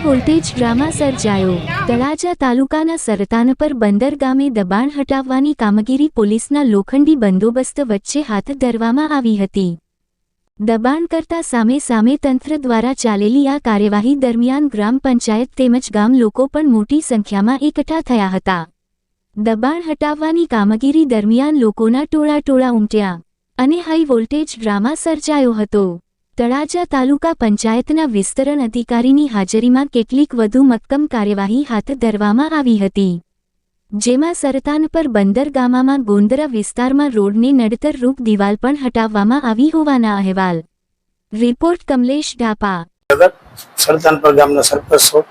High voltage drama સર્જાયો. તળાજા તાલુકાના સરતાન પર બંદર ગામે દબાણ હટાવવાની કામગીરી પોલીસના લોખંડી બંદોબસ્ત વચ્ચે હાથ ધરવામાં આવી હતી. દબાણ કરતા સામે સામે તંત્ર દ્વારા ચાલેલી આ કાર્યવાહી દરમિયાન ગ્રામ પંચાયત તેમજ ગામ લોકો પણ મોટી સંખ્યામાં એકઠા થયા હતા. દબાણ હટાવવાની કામગીરી દરમિયાન લોકોના ટોળા ટોળા ઉમટ્યા અને હાઈ વોલ્ટેજ ડ્રામા સર્જાયો હતો. તળાજા તાલુકા પંચાયતના વિસ્તરણ અધિકારીની હાજરીમાં કેટલીક વધુ મક્કમ કાર્યવાહી હાથ ધરવામાં આવી હતી. જેમાં સરતાન પર બંદર ગામામાં ગોંદરા વિસ્તારમાં રોડને નડતર રૂપ દિવાલ પણ હટાવવામાં આવી હોવાના અહેવાલ. રિપોર્ટ કમલેશ ઢાપા. સરતાનપર ગામના સરપંચ છું.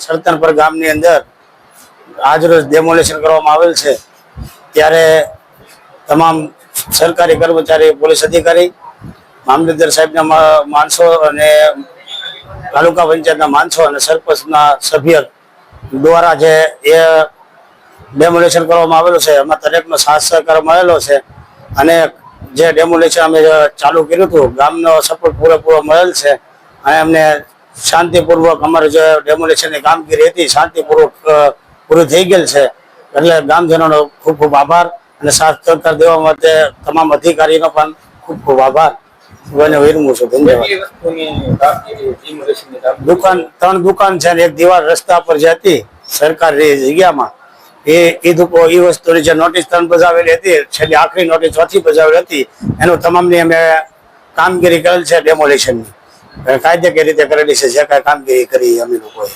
સરતાનપર ગામની અંદર આજરોજ ડેમોલેશન કરવામાં આવેલ છે. ત્યારે તમામ સરકારી કર્મચારી, પોલીસ અધિકારી મામલતદાર સાહેબના માણસો અને તાલુકા પંચાયતના માણસો અને સરપંચના સભ્ય દ્વારા જે એ ડેમોલેશન કરવામાં આવેલું છે, એમાં દરેકનો સાથ સહકાર મળેલો છે અને જે ડેમોલેશન અમે ચાલુ કર્યું હતું, ગામનો સપોર્ટ પૂરેપૂરો મળેલ છે અને અમને શાંતિપૂર્વક અમારે જે ડેમોલેશનની કામગીરી હતી, શાંતિપૂર્વક પૂરું થઈ ગયેલ છે. એટલે ગામજનોનો ખૂબ ખૂબ આભાર અને સાથ સહકાર દેવા માટે તમામ અધિકારીનો પણ ખૂબ ખૂબ આભાર. મને વિરમું છું કામગીરી? દુકાન ત્રણ દુકાન છે એક દિવાલ રસ્તા પર જે હતી સરકારી જગ્યામાં એ એ દુકો એ વસ્તુની જે નોટિસ ત્રણ બજાવેલી હતી છેલ્લી આખરી નોટિસ ચોથી બજાવેલી હતી એનું તમામની અમે કામગીરી કરેલ છે ડેમોલેશનની કાયદેકીય રીતે કરેલી છે જે કાંઈ કામગીરી કરી અમે લોકોએ.